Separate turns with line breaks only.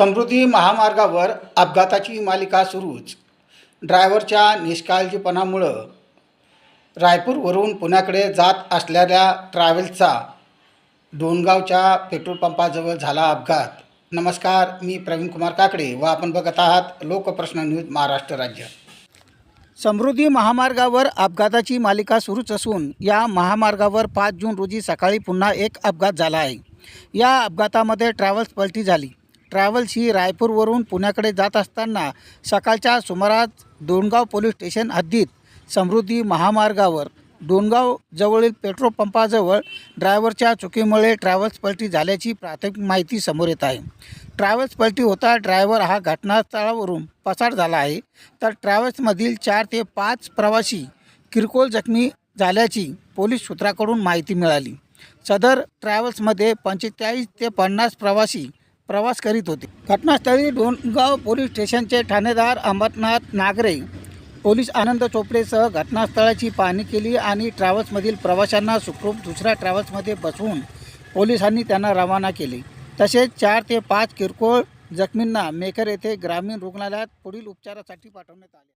समृद्धी महामार्गावर अपघाताची मालिका सुरूच. ड्रायव्हरच्या निष्काळजीपणामुळं रायपूरवरून पुण्याकडे जात असलेल्या ट्रॅव्हल्सचा डोणगावच्या पेट्रोल पंपाजवळ झाला अपघात. नमस्कार मी प्रवीण कुमार काकडे व आपण बघत आहात लोकप्रश्न न्यूज महाराष्ट्र राज्य. समृद्धी महामार्गावर अपघाताची मालिका सुरूच असून या महामार्गावर पाच जून रोजी सकाळी पुन्हा एक अपघात झाला आहे. या अपघातामध्ये ट्रॅव्हल्स पलटी झाली. ट्रॅव्हल्स ही रायपूरवरून पुण्याकडे जात असताना सकाळच्या सुमारास डोणगाव पोलीस स्टेशन हद्दीत समृद्धी महामार्गावर डोणगाव जवळील पेट्रोल पंपाजवळ ड्रायव्हरच्या चुकीमुळे ट्रॅव्हल्स पलटी झाल्याची प्राथमिक माहिती समोर येत आहे. ट्रॅव्हल्स पलटी होता ड्रायव्हर हा घटनास्थळावरून पसार झाला आहे. तर ट्रॅव्हल्समधील चार ते पाच प्रवासी किरकोळ जखमी झाल्याची पोलीस सूत्राकडून माहिती मिळाली. सदर ट्रॅव्हल्समध्ये पंचेचाळीस ते पन्नास प्रवासी प्रवास करीत होते. घटनास्थळी डोणगाव पोलीस स्टेशनचे ठाणेदार अमरनाथ नागरे पोलीस आनंद चोपडेसह घटनास्थळाची पाहणी केली आणि ट्रॅव्हल्समधील प्रवाशांना सुखरूप दुसऱ्या ट्रॅव्हल्समध्ये बसवून पोलिसांनी त्यांना रवाना केले. तसेच चार ते पाच किरकोळ जखमींना मेकर येथे ग्रामीण रुग्णालयात पुढील उपचारासाठी पाठवण्यात आले.